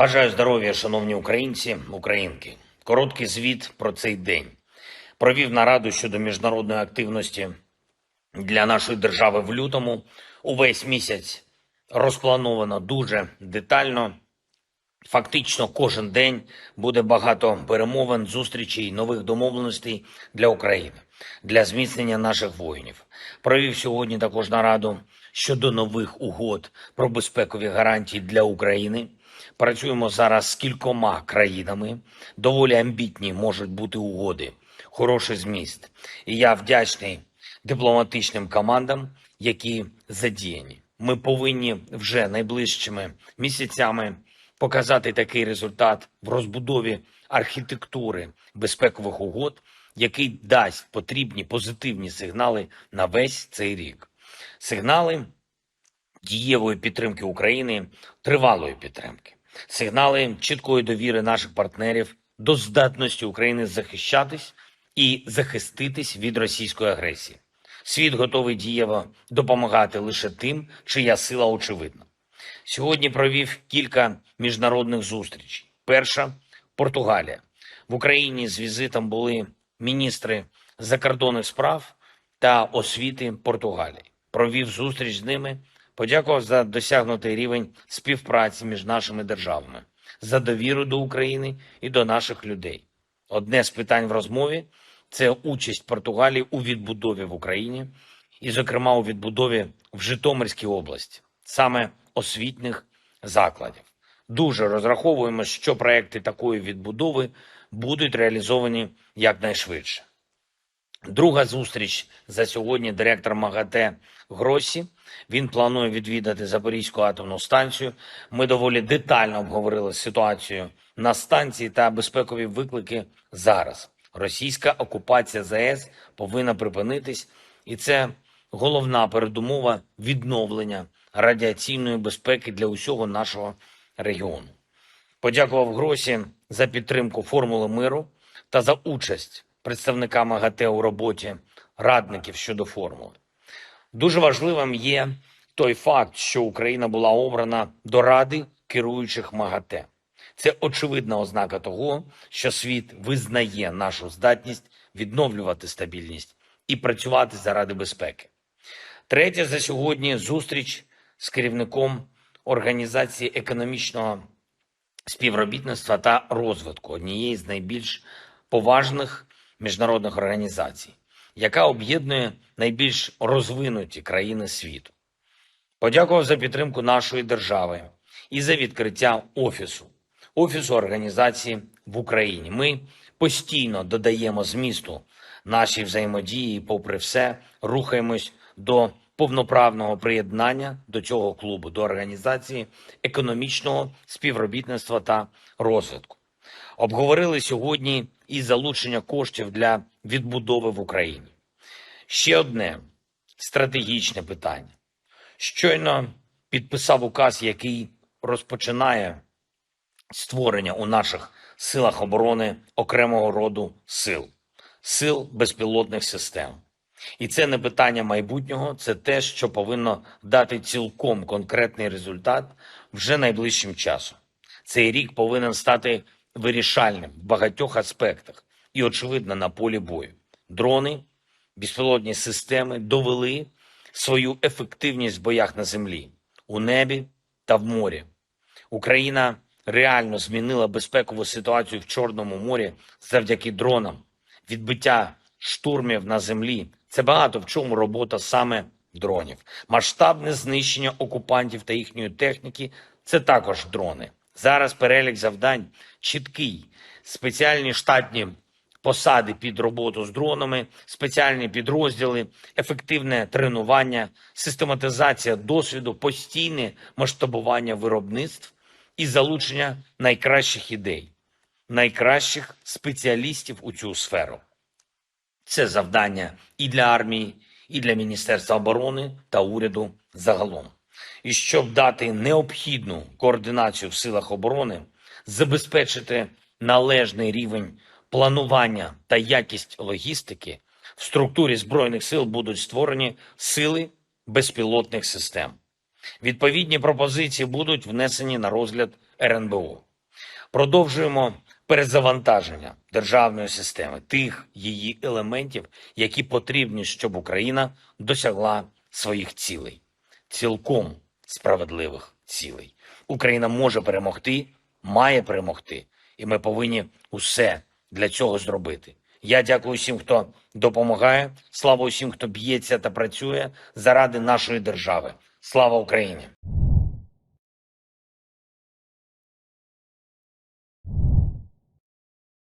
Бажаю здоров'я, шановні українці, українки. Короткий звіт про цей день. Провів нараду щодо міжнародної активності для нашої держави в лютому. Увесь місяць розплановано дуже детально. Фактично кожен день буде багато перемовин, зустрічей, нових домовленостей для України, для зміцнення наших воїнів. Провів сьогодні також нараду щодо нових угод про безпекові гарантії для України. Працюємо зараз з кількома країнами. Доволі амбітні можуть бути угоди, хороший зміст. І я вдячний дипломатичним командам, які задіяні. Ми повинні вже найближчими місяцями показати такий результат в розбудові архітектури безпекових угод, який дасть потрібні позитивні сигнали на весь цей рік. Сигнали дієвої підтримки України, тривалої підтримки, сигнали чіткої довіри наших партнерів до здатності України захищатись і захиститись від російської агресії. Світ готовий дієво допомагати лише тим, чия сила очевидна. Сьогодні провів кілька міжнародних зустрічей. Перша Португалія. В Україні з візитом були міністри закордонних справ та освіти Португалії. Провів зустріч з ними, подякував за досягнутий рівень співпраці між нашими державами, за довіру до України і до наших людей. Одне з питань в розмові це участь Португалії у відбудові в Україні, і, зокрема, у відбудові в Житомирській області, саме освітніх закладів. Дуже розраховуємо, що проекти такої відбудови будуть реалізовані якнайшвидше. Друга зустріч за сьогодні директор МАГАТЕ Гросі. Він планує відвідати Запорізьку атомну станцію. Ми доволі детально обговорили ситуацію на станції та безпекові виклики зараз. Російська окупація ЗАЕС повинна припинитись, і це головна передумова відновлення радіаційної безпеки для усього нашого регіону. Подякував Гросі за підтримку формули миру та за участь представника МАГАТЕ у роботі радників щодо формули. Дуже важливим є той факт, що Україна була обрана до ради керуючих МАГАТЕ. Це очевидна ознака того, що світ визнає нашу здатність відновлювати стабільність і працювати заради безпеки. Третя за сьогодні зустріч з керівником Організації економічного співробітництва та розвитку, однієї з найбільш поважних міжнародних організацій, яка об'єднує найбільш розвинуті країни світу. Подякував за підтримку нашої держави і за відкриття офісу, офісу організації в Україні. Ми постійно додаємо змісту нашій взаємодії, і, попри все, рухаємось до повноправного приєднання до цього клубу, до організації економічного співробітництва та розвитку. Обговорили сьогодні і залучення коштів для відбудови в Україні. Ще одне стратегічне питання. Щойно підписав указ, який розпочинає створення у наших силах оборони окремого роду сил, сил безпілотних систем. І це не питання майбутнього, це те, що повинно дати цілком конкретний результат вже найближчим часом. Цей рік повинен стати вирішальним в багатьох аспектах і, очевидно, на полі бою. Дрони, безпілотні системи довели свою ефективність в боях на землі, у небі та в морі. Україна реально змінила безпекову ситуацію в Чорному морі завдяки дронам, відбиття штурмів на землі. Це багато в чому робота саме дронів. Масштабне знищення окупантів та їхньої техніки це також дрони. Зараз перелік завдань чіткий. Спеціальні штатні посади під роботу з дронами, спеціальні підрозділи, ефективне тренування, систематизація досвіду, постійне масштабування виробництв і залучення найкращих ідей, найкращих спеціалістів у цю сферу. Це завдання і для армії, і для Міністерства оборони та уряду загалом. І щоб дати необхідну координацію в силах оборони, забезпечити належний рівень планування та якість логістики, в структурі збройних сил будуть створені сили безпілотних систем. Відповідні пропозиції будуть внесені на розгляд РНБО. Продовжуємо перезавантаження державної системи, тих її елементів, які потрібні, щоб Україна досягла своїх цілей, цілком справедливих цілей. Україна може перемогти, має перемогти, і ми повинні усе для цього зробити. Я дякую всім, хто допомагає. Слава усім, хто б'ється та працює заради нашої держави. Слава Україні!